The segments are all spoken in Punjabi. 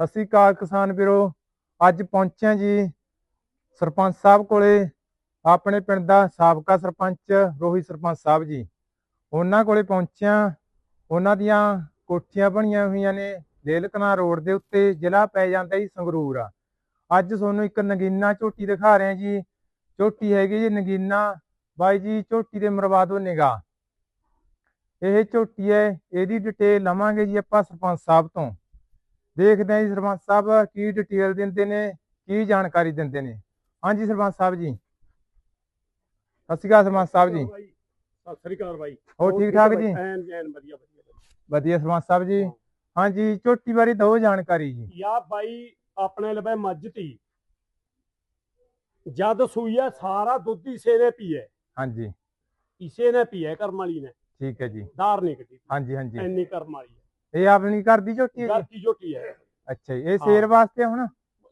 ਸਤਿ ਸ੍ਰੀ ਅਕਾਲ ਕਿਸਾਨ ਵੀਰੋ। ਅੱਜ ਪਹੁੰਚਿਆ ਜੀ ਸਰਪੰਚ ਸਾਹਿਬ ਕੋਲੇ। ਆਪਣੇ ਪਿੰਡ ਦਾ ਸਾਬਕਾ ਸਰਪੰਚ ਰੋਹਿਤ ਸਰਪੰਚ ਸਾਹਿਬ ਜੀ। ਉਹਨਾਂ ਕੋਲੇ ਪਹੁੰਚਿਆ ਉਹਨਾਂ ਦੀਆਂ ਕੋਠੀਆਂ ਬਣੀਆਂ ਹੋਈਆਂ ਨੇ ਲੇਲਕਨਾ ਰੋਡ ਦੇ ਉੱਤੇ। ਜ਼ਿਲ੍ਹਾ ਪੈ ਜਾਂਦਾ ਜੀ ਸੰਗਰੂਰ। ਆ ਅੱਜ ਤੁਹਾਨੂੰ ਇੱਕ ਨਗੀਨਾ ਝੋਟੀ ਦਿਖਾ ਰਹੇ ਹਾਂ ਜੀ। ਝੋਟੀ ਹੈਗੀ ਜੀ ਨਗੀਨਾ। ਬਾਈ ਜੀ, ਝੋਟੀ ਦੇ ਮਰਵਾ ਦਿਓ ਨਿਗਾਹ। ਇਹ ਝੋਟੀ ਹੈ, ਇਹਦੀ ਡਿਟੇਲ ਲਵਾਂਗੇ ਜੀ ਆਪਾਂ ਸਰਪੰਚ ਸਾਹਿਬ ਤੋਂ। ਦੇਖਦੇ ਹਾਂ ਜੀ ਸਰਪੰਚ ਸਾਹਿਬ ਕੀ ਡਿਟੇਲ ਦਿੰਦੇ ਨੇ ਕੀ ਜਾਣਕਾਰੀ ਦਿੰਦੇ ਨੇ। ਹਾਂਜੀ ਸਰਪੰਚ ਸਾਹਿਬ ਜੀ। ਸਤਿ ਸ਼੍ਰੀ ਅਕਾਲ ਸਰਪੰਚ ਸਾਹਿਬ ਜੀ। ਸਤਿ ਸ੍ਰੀ ਅਕਾਲ ਬਾਈ। ਹੋਰ ਠੀਕ ਠਾਕ ਹੈ ਜੀ? ਐਨ ਐਨ ਵਧੀਆ ਵਧੀਆ ਵਧੀਆ ਸਰਪੰਚ ਸਾਹਿਬ ਜੀ। ਹਾਂ। ਹਾਂਜੀ ਝੋਟੀ ਬਾਰੇ ਦਿਓ ਜਾਣਕਾਰੀ ਜੀ। ਯਾ ਬਾਈ ਆਪਣੇ ਲਵੇ ਮੱਝ ਤੀ ਜਦ ਸੂਈ ਹੈ ਸਾਰਾ ਦੁੱਧ ਇਸੇ ਨੇ ਪੀਏ। ਹਾਂਜੀ। ਇਸੇ ਨੇ ਪੀਏ ਕਰਮ ਵਾਲੀ ਨੇ। ਠੀਕ ਹੈ ਜੀ। ਧਾਰ ਨਹੀਂ ਕੱਢੀ। ਹਾਂਜੀ ਹਾਂਜੀ। ਐਨੀ ਕਰਮ ਵਾਲੀ ਹੈ। ਇਹ ਆਪਣੀ ਘਰ ਦੀ ਝੋਟੀ ਹੈ ਝੋਟੀ ਹੈ। ਅੱਛਾ ਜੀ ਇਹ ਸ਼ੇਰ ਵਾਸਤੇ ਹੁਣ?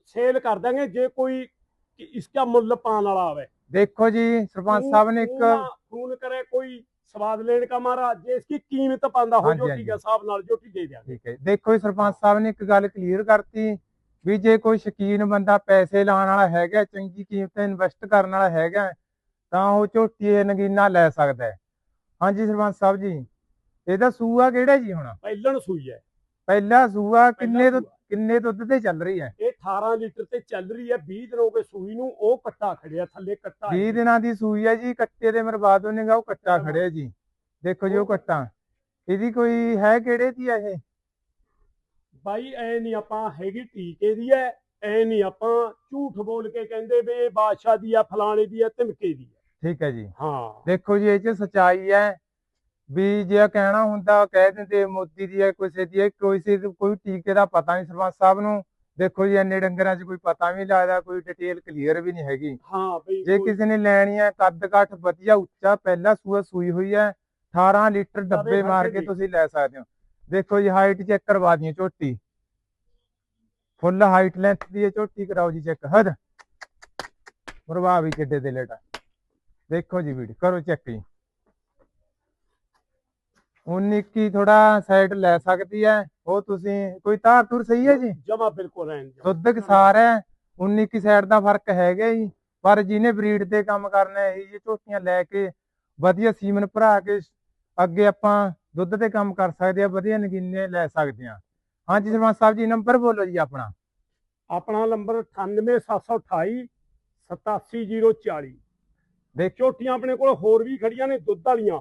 ਸੇਲ ਕਰ ਦਾਂਗੇ ਜੇ ਕੋਈ ਕਿ ਇਸਕਾ ਮੁੱਲ ਪਾਣ ਵਾਲਾ ਆਵੇ। ਦੇਖੋ ਜੀ ਸਰਪੰਚ ਸਾਹਿਬ ਨੇ ਇੱਕ ਫੋਨ ਕਰੇ ਕੋਈ ਸਵਾਦ ਲੈਣ ਕਾ ਮਾਰਾ ਜੇ ਇਸकी ਕੀਮਤ ਪਾਉਂਦਾ ਹੋ ਹਾਂਜੀ, ਝੋਟੀ ਹਾਂਜੀ। ਦਾ ਹਿਸਾਬ ਨਾਲ ਝੋਟੀ ਦੇ ਦਿਆਂਗੇ। ਠੀਕ ਹੈ ਦੇਖੋ ਜੀ ਸਰਪੰਚ ਸਾਹਿਬ ਨੇ ਇੱਕ ਗੱਲ ਕਲੀਅਰ ਕਰਤੀ ਵੀ ਜੇ ਕੋਈ ਸ਼ਕੀਨ ਬੰਦਾ ਪੈਸੇ ਲਾਉਣ ਵਾਲਾ ਹੈਗਾ ਚੰਗੀ ਕੀਮਤ ਤੇ ਇਨਵੈਸਟ ਕਰਨ ਵਾਲਾ ਹੈਗਾ ਤਾਂ ਉਹ ਝੋਟੀ ਇਹ ਨਗੀਨਾ ਲੈ ਸਕਦਾ ਹਾਂਜੀ ਸਰਪੰਚ ਸਾਹਿਬ ਜੀ। ਇਹਦਾ ਸੂਆ ਕਿਹੜਾ ਜੀ ਹੁਣ? ਪਹਿਲਣ ਸੂਈ ਹੈ। ਪਹਿਲਾ ਸੂਆ ਕਿੰਨੇ ਤੋਂ ਕਿੰਨੇ ਦੁੱਧ ਤੇ ਚੱਲ ਰਹੀ ਹੈ? ਇਹ 18 ਲੀਟਰ ਤੇ ਚੱਲ ਰਹੀ ਹੈ। 20 ਦਿਨ ਹੋ ਗਏ ਸੂਈ ਨੂੰ ਉਹ ਕੱਟਾ ਖੜਿਆ ਥੱਲੇ ਕੱਟਾ 20 ਦਿਨਾਂ ਦੀ ਸੂਈ ਹੈ ਜੀ ਕੱਟੇ ਦੇ ਮਰਬਾਦ ਹੋਣੇਗਾ ਉਹ ਕੱਟਾ ਖੜਿਆ ਜੀ। ਦੇਖੋ ਜੀ ਉਹ ਕੱਟਾ ਇਹਦੀ ਕੋਈ ਹੈ ਕਿਹੜੇ ਦੀ ਹੈ ਇਹ? ਬਾਈ ਐ ਨਹੀਂ ਆਪਾਂ ਹੈਗੀ ਟੀਕੇ ਦੀ ਐ ਐ ਨਹੀਂ ਆਪਾਂ ਝੂਠ ਬੋਲ ਕੇ ਕਹਿੰਦੇ ਵੀ ਇਹ ਬਾਦਸ਼ਾਹ ਦੀ ਆ ਫਲਾਣੇ ਦੀ ਆ ਧਮਕੇ ਦੀ ਆ ਠੀਕ ਹੈ ਜੀ। ਹਾਂ। ਦੇਖੋ ਜੀ ਇਹ ਚ ਸਚਾਈ ਹੈ। ਵੀ ਜੇ ਕਹਿਣਾ ਹੁੰਦਾ ਕਹਿ ਦਿੰਦੇ ਮੋਦੀ ਦੀ ਹੈ ਕਿਸੇ ਦੀ ਹੈ ਕੋਈ ਸੀ ਕੋਈ ਟੀਕੇ ਦਾ ਪਤਾ ਨਹੀਂ ਸਰਪੰਚ ਸਾਹਿਬ ਨੂੰ। ਦੇਖੋ ਜੀ ਇੰਨੇ ਡੰਗਰਾਂ 'ਚ ਕੋਈ ਪਤਾ ਵੀ ਲੱਗਦਾ ਕੋਈ ਡਿਟੇਲ ਕਲੀਅਰ ਵੀ ਨਹੀਂ ਹੈਗੀ। ਹਾਂ ਬਈ ਜੇ ਕਿਸੇ ਨੇ ਲੈਣੀ ਹੈ ਕੱਦ ਕਾਠ ਵਧੀਆ ਉੱਚਾ ਪਹਿਲਾ ਸੂਆ ਸੂਈ ਹੋਈ ਹੈ 18 ਲੀਟਰ ਡੱਬੇ ਮਾਰ ਕੇ ਤੁਸੀਂ ਲੈ ਸਕਦੇ ਹੋ। ਦੇਖੋ ਜੀ ਹਾਈਟ ਚੈੱਕ ਕਰਵਾ ਦਿਓ ਝੋਟੀ। ਫੁੱਲ ਹਾਈਟ ਲੈਂਥ ਦੀ ਇਹ ਝੋਟੀ ਕਰਾਓ ਜੀ ਚੈੱਕ ਹਦ। ਵੀ ਕਿੱਡੇ ਦੇ ਲੇਟਾ ਦੇਖੋ ਜੀ ਵੀਡੀਓ ਕਰੋ ਚੈੱਕ ਜੀ। 19 ਕੀ ਥੋੜਾ ਸਾਈਡ ਲੈ ਸਕਦੀ ਹੈ ਉਹ ਤੁਸੀਂ ਕੋਈ ਧਾਰ ਧੁਰ ਸਹੀ ਹੈ ਜੀ? ਜਮਾ ਬਿਲਕੁਲ ਐਨ ਦੁੱਧ ਕਸਾਰ ਹੈ 19 ਕੀ ਸਾਈਡ ਦਾ ਫ਼ਰਕ ਹੈਗਾ ਜੀ। ਪਰ ਜਿਹਨੇ ਬਰੀਡ ਤੇ ਕੰਮ ਕਰਨਾ ਹੈ ਇਹ ਝੋਟੀਆਂ ਲੈ ਕੇ ਵਧੀਆ ਸੀਮਨ ਭਰਾ ਕੇ ਅੱਗੇ ਆਪਾਂ ਦੁੱਧ ਤੇ ਕੰਮ ਕਰ ਸਕਦੇ ਆ ਵਧੀਆ ਨਗੀਨੇ ਲੈ ਸਕਦੇ ਆ। ਹਾਂਜੀ ਸਰਪੰਚ ਸਾਹਿਬ ਜੀ ਨੰਬਰ ਬੋਲੋ ਜੀ ਆਪਣਾ। ਆਪਣਾ ਨੰਬਰ 98728 87040 ਦੇਖ ਝੋਟੀਆਂ ਆਪਣੇ ਕੋਲ ਹੋਰ ਵੀ ਖੜੀਆਂ ਨੇ ਦੁੱਧ ਵਾਲੀਆਂ।